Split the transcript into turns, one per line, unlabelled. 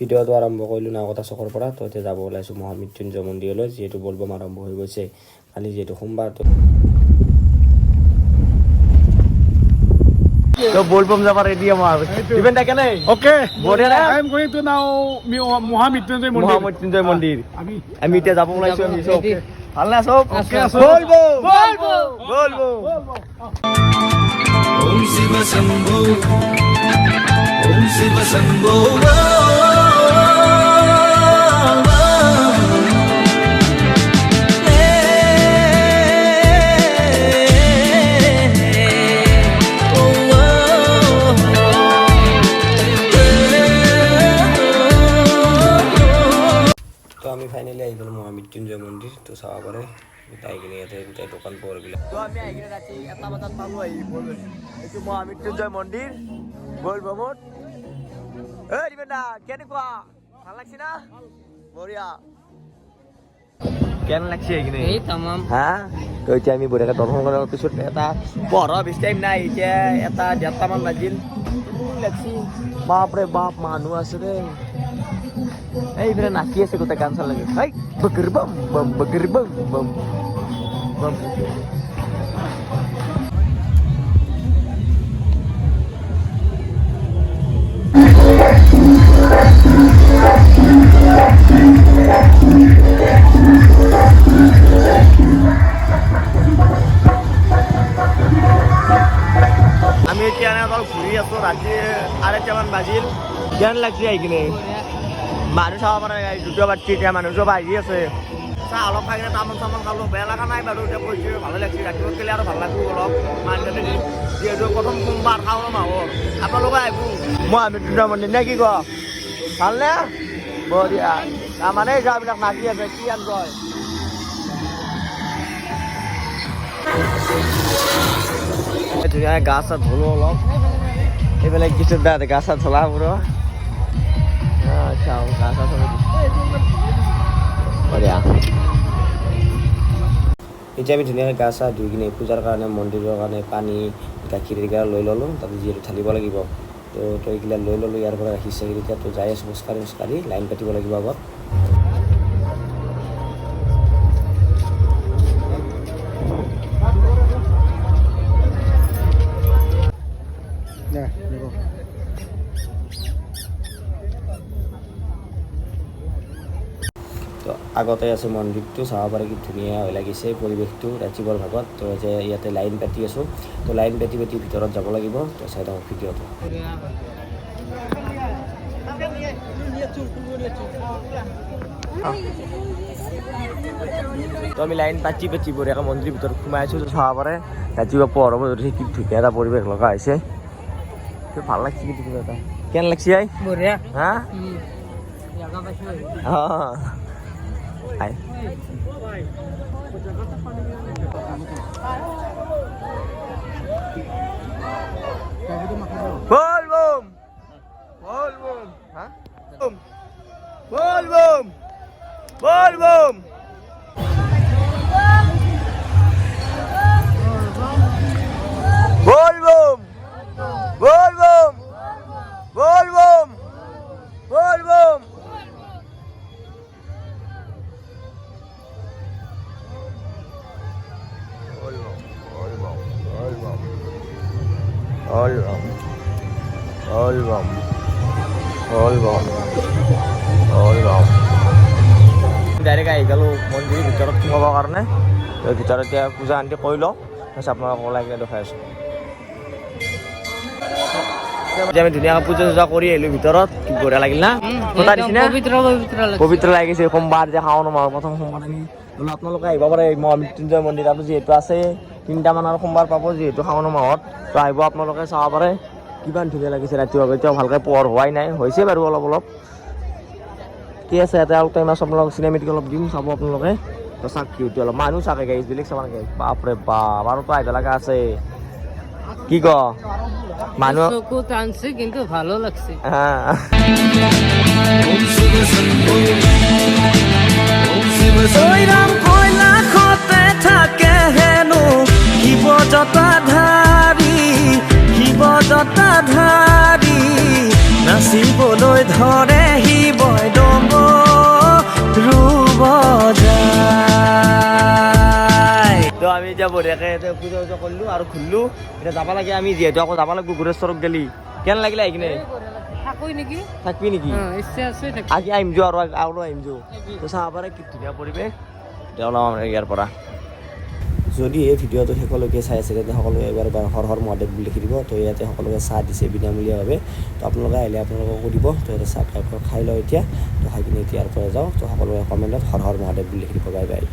ভিডিঅ'টো আৰম্ভ কৰিলোঁ নাওকটা চকৰ পৰা তো এতিয়া যাব ওলাইছোঁ মহামৃত্যুঞ্জয় মন্দিৰলৈ যিহেতু বলবম আৰম্ভ হৈ গৈছে কালি যিহেতু সোমবাৰ So Bolpom Zafar ready amar. Even that can
Okay.
Bore
I am going to now Muhammadinjoy Mandir.
Muhammadinjoy Mandir. Ami ami te
jabo bolaichu
ami
sob.
ভালো
না সব ওকে বলব বলব বলব
ওম শিব শম্ভো ওম শিব শম্ভো মন্দিৰ তো চাব পাৰে আহি কিনে ইয়াতে গোটেই দোকান পোহাৰবিলাক তো আমি আহি কিনে ৰাতি এটা বজাত পালোঁ আহি এইটো মহামৃত্যুঞ্জয় মন্দিৰ বলবমত এই দিবেন্দা কেনেকুৱা ভালো লাগছে না? বঢ়িয়া কেনে লাগছে এইখিনি
এই তামাম।
হা তো এতিয়া আমি বঢ়িয়াকৈ দৰ্শন কৰাৰ পিছত এটা পঢ়া বেছি টাইম নাই এতিয়া এটা ডেৰটামান বাজিল লাগছি? বাপৰে বাপ মানুহ আছে দেই এইফালে নাচি আছে গোটেই গান চান লাগে হাই বগৰ বম বম বগৰ বম বম বম আমি এতিয়া এনে অলপ ঘূৰি আছো ৰাতি আঢ়ৈটামান বাজিল কেন লাগছে আহি কিনে মানুহ চাব পৰা নাই দুটা বাজি এতিয়া মানুহ চব আহি আছে। চাহ অলপ খাই কিনে তামোল চামোল খালোঁ বেয়া লগা নাই বাৰু এতিয়া কৈছে ভালে লাগছে ৰাতিপুৱা গ'লে আৰু ভালো লাগিব অলপ। মানুহজনে যিহেতু প্ৰথম সোমবাৰ শাওণ মাহৰ আপোনালোকে আহিব। মই আমি দুটা মন্দিৰ নে কি ক ভালনে? বঢ়িয়া। তাৰমানে যাবিলাক নাচি আছে কি আনজয় ধুনীয়াকৈ গা চা ধুলো অলপ। এইফালে কিছু দাঁত গা চা ধলা পুরো চাও গা চা বঢ়িয়া এতিয়া আমি ধুনীয়াকৈ গা চা ধুই কিনে পূজাৰ কাৰণে, মন্দিৰৰ কাৰণে পানী গাখীৰ এইগিলা লৈ ল'লোঁ, তাতে যিহেতু ঢালিব লাগিব। তো, তই এইগিলা লৈ ল'লোঁ, ইয়াৰ পৰা চাখীৰ এতিয়া তো যাই আছোঁ, খোজকাঢ়ি খোজকাঢ়ি, লাইন পাতিব লাগিব আগত। আগতে আছে মন্দিৰটো চাব পাৰে কি ধুনীয়া হৈ লাগিছে পৰিৱেশটো ৰাতিপুৱাৰ ভাগত। তো যে ইয়াতে লাইন পাতি আছোঁ তো লাইন পাতি পাতি ভিতৰত যাব লাগিব। তো চাই থাকক ভিডিঅ'টো। তো আমি লাইন পাতি পাতি বঢ়িয়াকৈ মন্দিৰৰ ভিতৰত সোমাই আছোঁ চাব পাৰে। ৰাতিপুৱা পোহৰ হ'ব ধৰিছে কি ধুনীয়া এটা পৰিৱেশ লগা হৈছে। ভালো লাগছে কিন্তু কিবা এটা। কেন লাগছে আই?
বঢ়িয়া।
হা। অঁ। আই বলবম বলবম হ্যাঁ বলবম বলবম Olbam. Olbam. Olbam. Olbam. Direct আহি গ'লোঁ মন্দিৰৰ ভিতৰত সোমাবৰ কাৰণে ভিতৰত এতিয়া পূজা আন্তি কৰি লওঁ তাৰপিছত আপোনালোকক ওলাই কিনে দেখাই আছোঁ আমি ধুনীয়াকৈ পূজা চূজা কৰি আহিলোঁ ভিতৰত কি বঢ়িয়া লাগিল না ফটা
একদম
দিছেনে
পবিত্ৰ লাগছে
সোমবাৰ যে শাওণ মাহৰ প্ৰথম সোমবাৰ আমি আপোনালোকে আহিব পাৰে এই মহামৃত্যুঞ্জয় মন্দিৰ আৰু যিহেতু আছে তিনিটামান আৰু সোমবাৰ পাব যিহেতু শাওণ মাহত। তো আহিব আপোনালোকে চাব পাৰে। কিমান ধুনীয়া লাগিছে ৰাতিপুৱা এতিয়াও ভালকৈ পোহৰ হোৱাই নাই। হৈছে বাৰু অলপ অলপ। কি আছে ইয়াতে? আৰু টাইম আছে আপোনালোকক চিনেমেটিক অলপ দিম চাব আপোনালোকে। তো চাওক কি উঠি অলপ। মানুহ চাকে গাইছ বেলেগ চাব নালাগে। বাপৰে বাপ আৰু তো আহিব লগা আছে। কি ক? মানুহ
টানছে কিন্তু ভালো লাগছে।
হা।
শিৱ জটাধাৰী শিৱ জটাধাৰী নাচিবলৈ ধৰে শিৱই
ডম্ব ৰুব তো আমি যাব একেলগে পূজা চূজা কৰিলোঁ আৰু ঘূৰিলোঁ। এতিয়া যাব লাগে আমি যিহেতু আকৌ যাব লাগিব গুৰেশ্বৰক গেলি। কেন লাগিলে আহি কিনে থাকবি নেকি? আজি আহিম যোৱা আৰু আৰু আহিম যোৱা চাব পাৰে কি ধুনীয়া পৰিৱেশ। এতিয়া ওলাম ইয়াৰ পৰা। যদি এই ভিডিঅ'টো শেষলৈকে চাই আছে তেতিয়া সকলোকে এবাৰ এবাৰ হৰ হৰ মহাদেৱ বুলি লিখি দিব। তো ইয়াতে সকলোকে চাহ দিছে বিনামূলীয়াভাৱে। তো আপোনালোকে আহিলে আপোনালোককো দিব। তো ইয়াতে চাহ খাই খাই লওঁ এতিয়া। তো খাই কিনে এতিয়াৰ পৰা যাওঁ। তো সকলোকে কমেণ্টত হৰ হৰ মহাদেৱ বুলি লিখি দিব। Bye bye